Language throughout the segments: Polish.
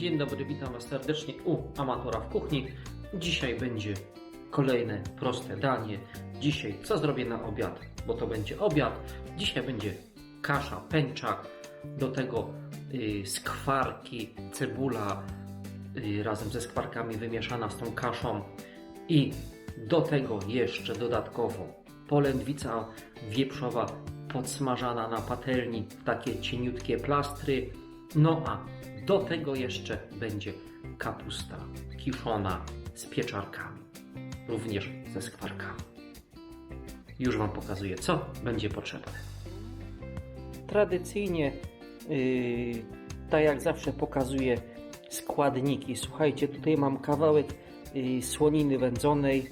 Dzień dobry, witam Was serdecznie u Amatora w Kuchni. Dzisiaj będzie kolejne proste danie. Dzisiaj co zrobię na obiad? Bo to będzie obiad. Dzisiaj będzie kasza, pęczak, do tego y, skwarki, cebula y, razem ze skwarkami wymieszana z tą kaszą i do tego jeszcze dodatkowo polędwica wieprzowa podsmażana na patelni w takie cieniutkie plastry. No a do tego jeszcze będzie kapusta kiszona z pieczarkami, również ze skwarkami. Już Wam pokazuję, co będzie potrzebne. Tradycyjnie, yy, tak jak zawsze pokazuję składniki. Słuchajcie, tutaj mam kawałek yy, słoniny wędzonej,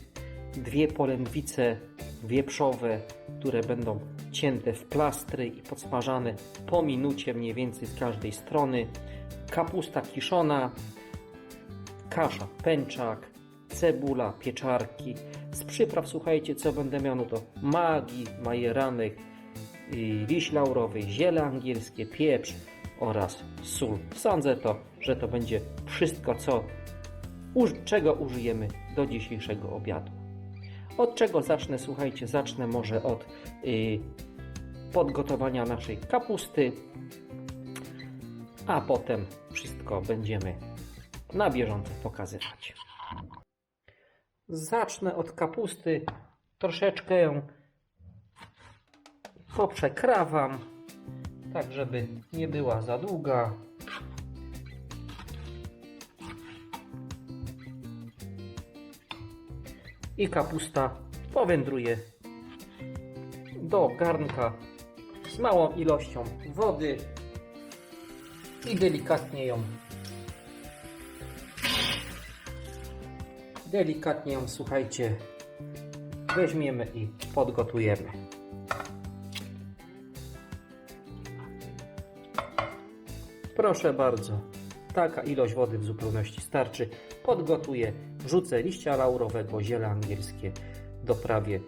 dwie polędwice wieprzowe, które będą cięte w plastry i podsmażane po minucie mniej więcej z każdej strony, kapusta kiszona, kasza, pęczak, cebula, pieczarki. Z przypraw słuchajcie, co będę miał, no to magii, majeranek, yy, liść laurowy, ziele angielskie, pieprz oraz sól. Sądzę to, że to będzie wszystko, co, czego użyjemy do dzisiejszego obiadu. Od czego zacznę? Słuchajcie, zacznę może od y, podgotowania naszej kapusty, a potem wszystko będziemy na bieżąco pokazywać. Zacznę od kapusty, troszeczkę ją poprzekrawam, tak żeby nie była za długa. i kapusta powędruje do garnka z małą ilością wody i delikatnie ją. Delikatnie ją słuchajcie weźmiemy i podgotujemy. Proszę bardzo taka ilość wody w zupełności starczy. Podgotuję wrzucę liścia laurowego ziele angielskie doprawię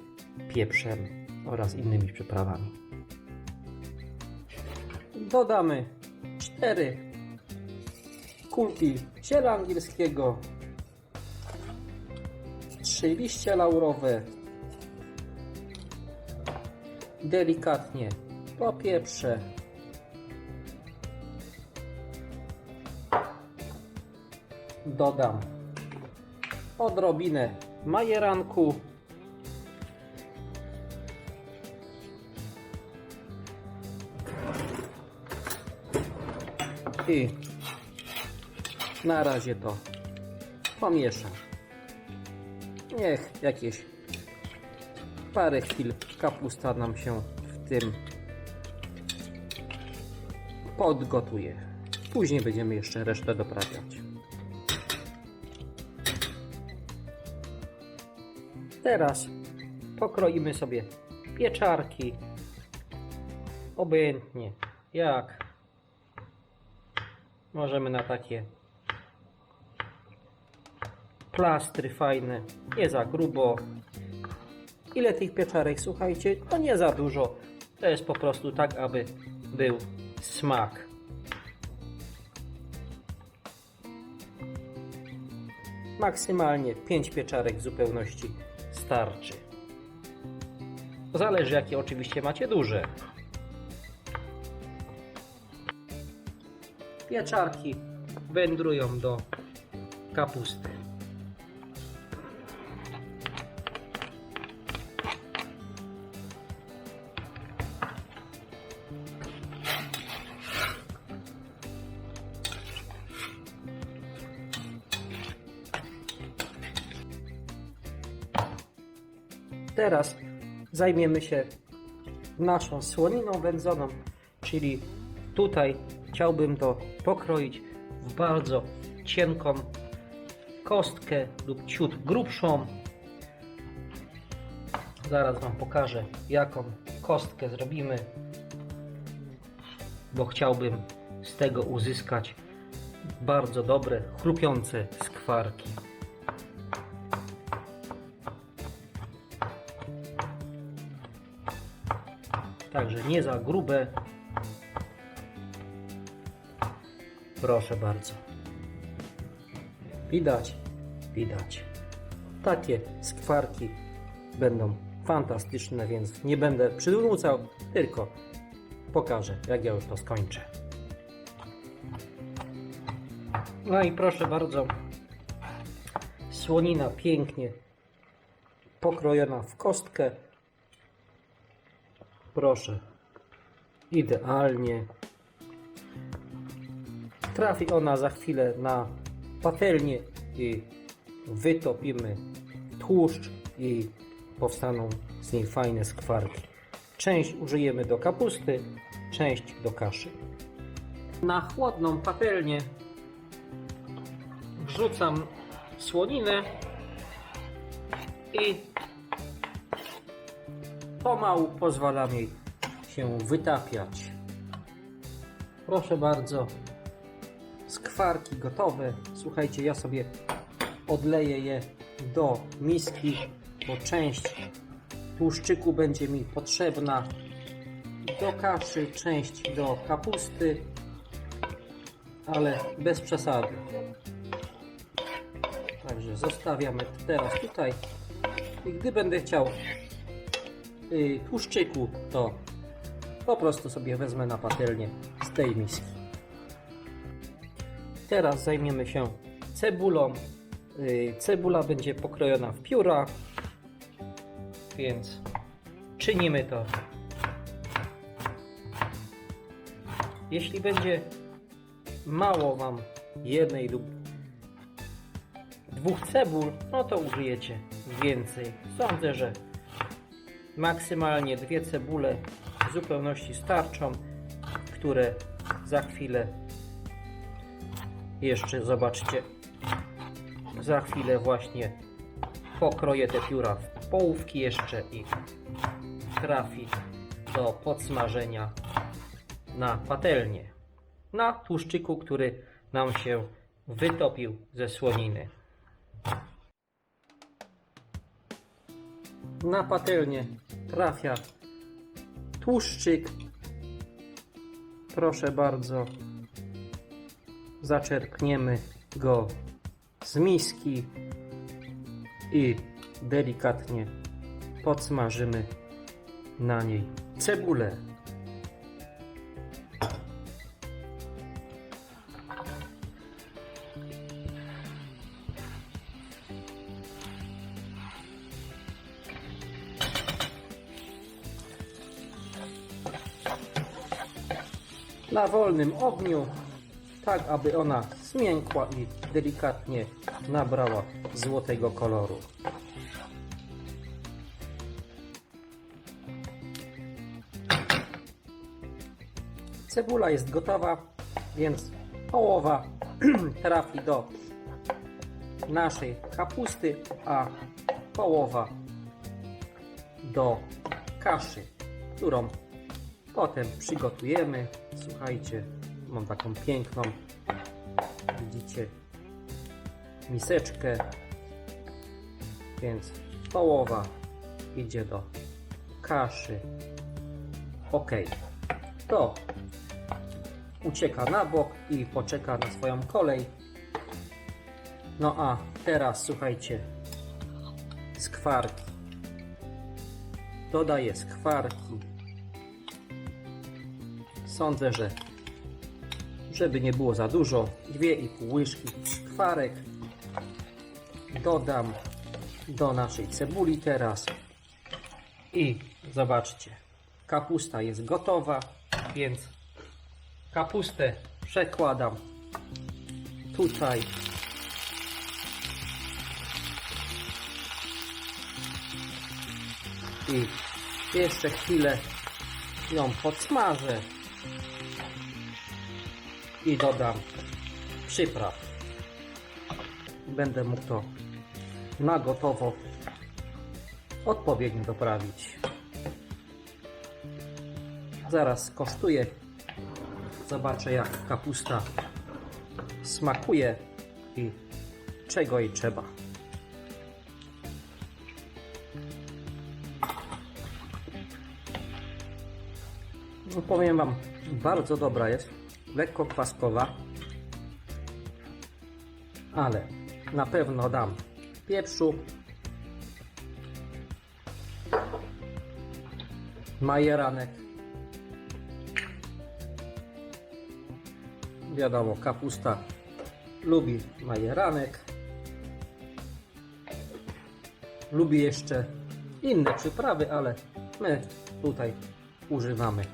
pieprzem oraz innymi przyprawami. Dodamy 4 kulki ziela angielskiego. 3 liście laurowe. Delikatnie popieprzę dodam odrobinę majeranku i na razie to pomieszam. Niech jakieś parę chwil kapusta nam się w tym podgotuje. Później będziemy jeszcze resztę doprawiać. Teraz pokroimy sobie pieczarki obojętnie jak możemy na takie plastry fajne, nie za grubo. Ile tych pieczarek, słuchajcie, to nie za dużo. To jest po prostu tak, aby był smak. Maksymalnie 5 pieczarek w zupełności starczy. Zależy jakie oczywiście macie duże. Pieczarki wędrują do kapusty. Teraz zajmiemy się naszą słoniną wędzoną, czyli tutaj chciałbym to pokroić w bardzo cienką kostkę lub ciut grubszą. Zaraz Wam pokażę jaką kostkę zrobimy, bo chciałbym z tego uzyskać bardzo dobre, chrupiące skwarki. Także nie za grube. Proszę bardzo. Widać? Widać. Takie skwarki będą fantastyczne, więc nie będę przydłucał, tylko pokażę, jak ja już to skończę. No i proszę bardzo, słonina pięknie pokrojona w kostkę. Proszę, idealnie. Trafi ona za chwilę na patelnię i wytopimy tłuszcz i powstaną z niej fajne skwarki. Część użyjemy do kapusty, część do kaszy. Na chłodną patelnię wrzucam słoninę i pomału pozwalam jej się wytapiać. Proszę bardzo, skwarki gotowe. Słuchajcie, ja sobie odleję je do miski, bo część tłuszczyku będzie mi potrzebna do kaszy, część do kapusty, ale bez przesady. Także zostawiamy teraz tutaj. I gdy będę chciał y, tłuszczyku, to po prostu sobie wezmę na patelnię z tej miski. Teraz zajmiemy się cebulą. Y, Cebula będzie pokrojona w pióra, więc czynimy to. Jeśli będzie mało Wam jednej lub dwóch cebul, no to użyjecie więcej. Sądzę, że maksymalnie dwie cebule w zupełności starczą, które za chwilę jeszcze zobaczcie. Za chwilę właśnie pokroję te pióra w połówki jeszcze i trafi do podsmażenia na patelnię. Na tłuszczyku, który nam się wytopił ze słoniny. Na patelnię trafia tłuszczyk. Proszę bardzo, zaczerpniemy go z miski i delikatnie podsmażymy na niej cebulę. Na wolnym ogniu, tak aby ona zmiękła i delikatnie nabrała złotego koloru. Cebula jest gotowa, więc połowa trafi do naszej kapusty, a połowa do kaszy, którą potem przygotujemy. Słuchajcie, mam taką piękną, widzicie, miseczkę, więc połowa idzie do kaszy. Ok, to ucieka na bok i poczeka na swoją kolej. No a teraz słuchajcie, skwarki. Dodaję skwarki. Sądzę, że żeby nie było za dużo, 2,5 łyżki skwarek dodam do naszej cebuli teraz. I zobaczcie, kapusta jest gotowa, więc kapustę przekładam tutaj. I jeszcze chwilę ją podsmażę i dodam przypraw. Będę mógł to na gotowo odpowiednio doprawić. Zaraz skosztuję. Zobaczę jak kapusta smakuje i czego jej trzeba. No powiem Wam, bardzo dobra jest, lekko kwaskowa, ale na pewno dam pieprzu, majeranek, wiadomo kapusta lubi majeranek, lubi jeszcze inne przyprawy, ale my tutaj używamy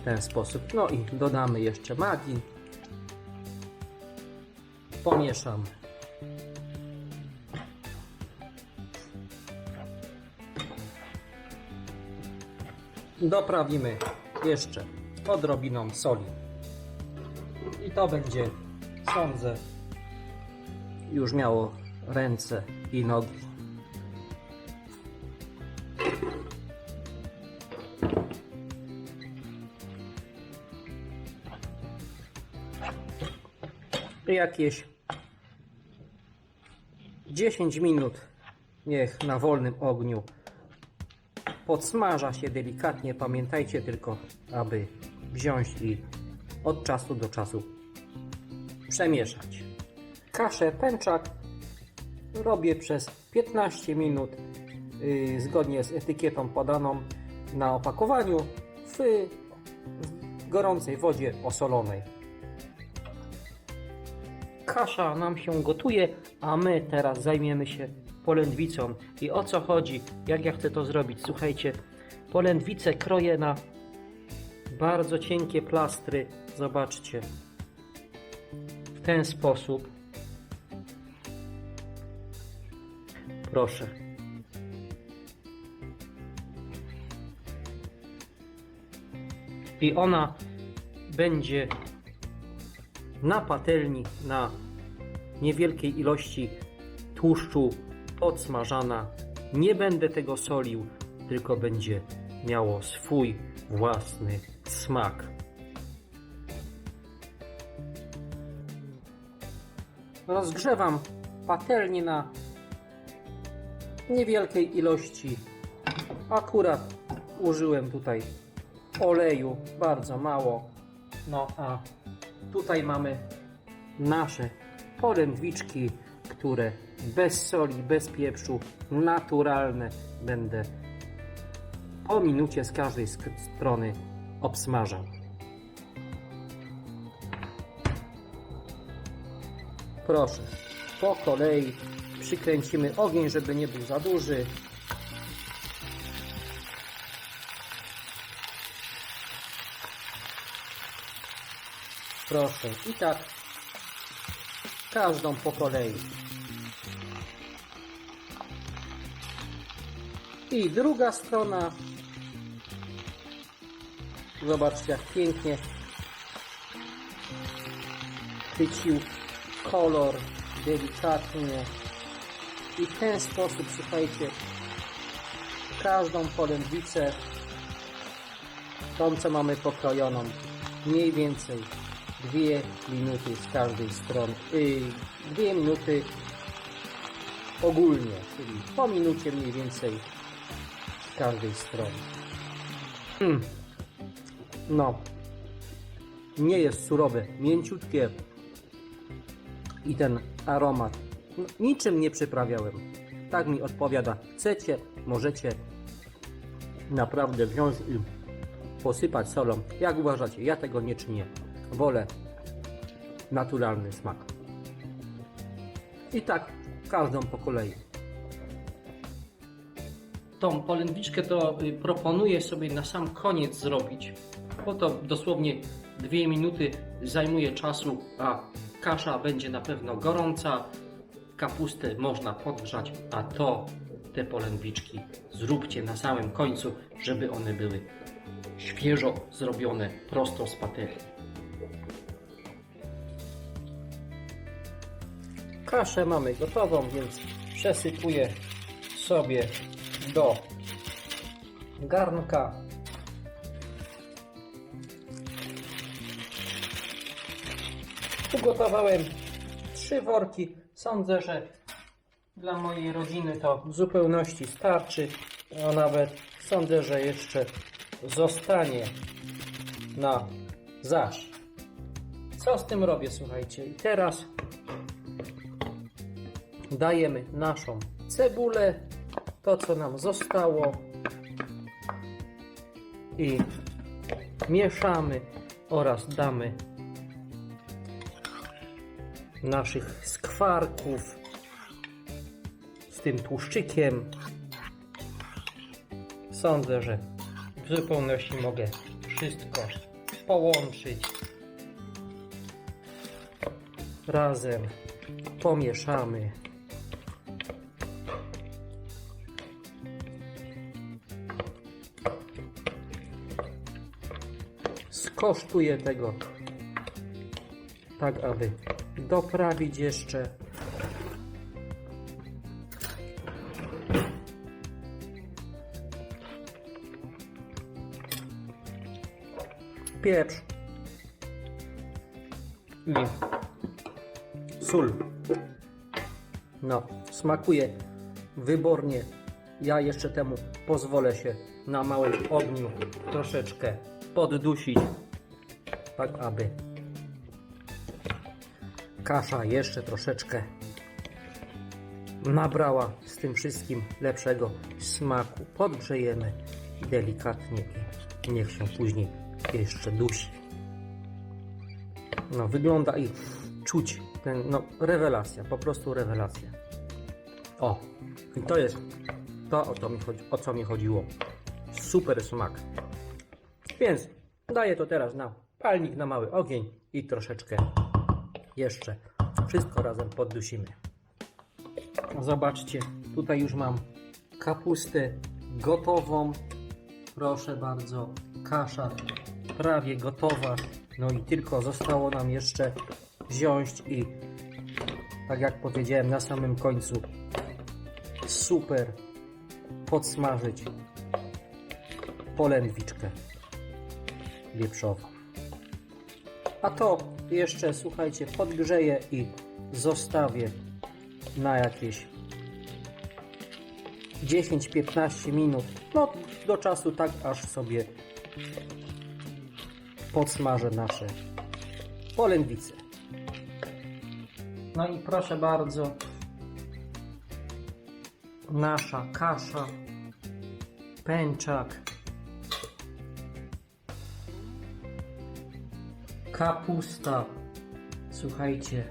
w ten sposób. No i dodamy jeszcze maggi. Pomieszamy. Doprawimy jeszcze odrobiną soli. I to będzie, sądzę, już miało ręce i nogi. Jakieś 10 minut niech na wolnym ogniu podsmaża się delikatnie. Pamiętajcie tylko, aby wziąć i od czasu do czasu przemieszać. Kaszę pęczak robię przez 15 minut yy, zgodnie z etykietą podaną na opakowaniu w, w gorącej wodzie osolonej kasza nam się gotuje, a my teraz zajmiemy się polędwicą. I o co chodzi? Jak ja chcę to zrobić? Słuchajcie, polędwicę kroję na bardzo cienkie plastry. Zobaczcie. W ten sposób. Proszę. I ona będzie na patelni na niewielkiej ilości tłuszczu podsmażana. Nie będę tego solił, tylko będzie miało swój własny smak. Rozgrzewam patelnię na niewielkiej ilości. Akurat użyłem tutaj oleju, bardzo mało. No a Tutaj mamy nasze porędwiczki, które bez soli, bez pieprzu, naturalne będę po minucie z każdej strony obsmażał. Proszę, po kolei przykręcimy ogień, żeby nie był za duży. Proszę. I tak każdą po kolei. I druga strona. Zobaczcie jak pięknie chwycił kolor delikatnie. I w ten sposób, słuchajcie, każdą polędwicę, tą co mamy pokrojoną, mniej więcej dwie minuty z każdej strony. Yy, dwie minuty ogólnie, czyli po minucie mniej więcej z każdej strony. Mm. No, nie jest surowe, mięciutkie i ten aromat. No, niczym nie przyprawiałem. Tak mi odpowiada. Chcecie, możecie naprawdę wziąć i posypać solą. Jak uważacie? Ja tego nie czynię. Wolę naturalny smak. I tak każdą po kolei. Tą polędwiczkę to y, proponuję sobie na sam koniec zrobić, bo to dosłownie dwie minuty zajmuje czasu, a kasza będzie na pewno gorąca. Kapustę można podgrzać, a to te polędwiczki zróbcie na samym końcu, żeby one były świeżo zrobione prosto z patelni. Kaszę mamy gotową, więc przesypuję sobie do garnka. Ugotowałem trzy worki. Sądzę, że dla mojej rodziny to w zupełności starczy, a nawet sądzę, że jeszcze zostanie na zaś. Co z tym robię, słuchajcie? I teraz dajemy naszą cebulę, to co nam zostało i mieszamy oraz damy naszych skwarków z tym tłuszczykiem. Sądzę, że w zupełności mogę wszystko połączyć razem pomieszamy. Skosztuję tego tak, aby doprawić jeszcze. Pieprz i sól. No, smakuje wybornie. Ja jeszcze temu pozwolę się na małym ogniu troszeczkę poddusić, tak aby kasza jeszcze troszeczkę nabrała z tym wszystkim lepszego smaku. Podgrzejemy delikatnie i niech się później jeszcze dusi. No, wygląda i czuć ten, no, rewelacja, po prostu rewelacja. O, i to jest to, o, to mi chodzi, o co mi chodziło. Super smak. Więc daję to teraz na palnik na mały ogień i troszeczkę jeszcze wszystko razem poddusimy. Zobaczcie, tutaj już mam kapustę gotową. Proszę bardzo, kasza prawie gotowa. No i tylko zostało nam jeszcze wziąć i tak jak powiedziałem na samym końcu super podsmażyć polędwiczkę wieprzową. A to jeszcze, słuchajcie, podgrzeję i zostawię na jakieś 10-15 minut. No, do czasu tak, aż sobie podsmażę nasze polędwice. No i proszę bardzo, nasza kasza, pęczak, kapusta, słuchajcie,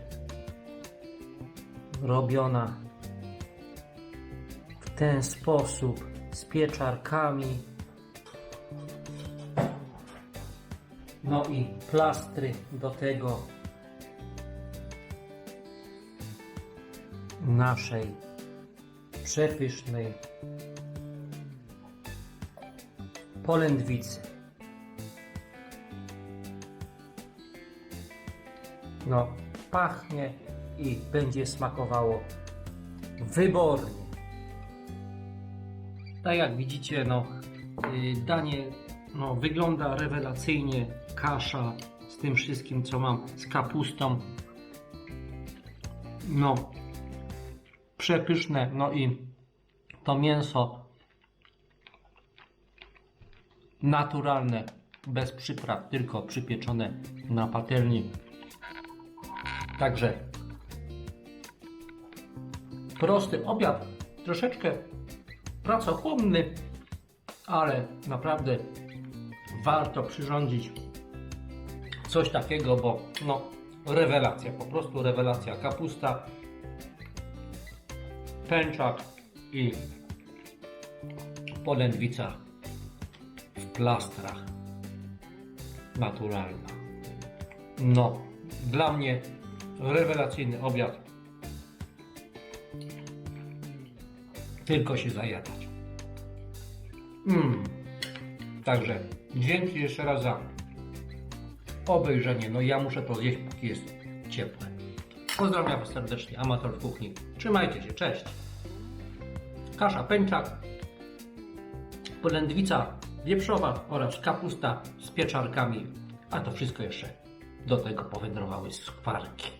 robiona w ten sposób z pieczarkami. No i plastry do tego naszej przepysznej polędwicy. Pachnie i będzie smakowało wybornie. Tak jak widzicie, no, y, danie no, wygląda rewelacyjnie. Kasza z tym wszystkim, co mam, z kapustą. No, przepyszne. No i to mięso naturalne, bez przypraw, tylko przypieczone na patelni. Także prosty obiad, troszeczkę pracochłonny, ale naprawdę warto przyrządzić coś takiego, bo no rewelacja, po prostu rewelacja. Kapusta, pęczak i polędwica w plastrach naturalna. No, dla mnie rewelacyjny obiad. Tylko się zajadać. Mm. Także dzięki jeszcze raz za obejrzenie. No ja muszę to zjeść, póki jest ciepłe. Pozdrawiam Was serdecznie, amator kuchni. Trzymajcie się, cześć. Kasza pęczak, polędwica wieprzowa oraz kapusta z pieczarkami, a to wszystko jeszcze do tego powędrowały skwarki.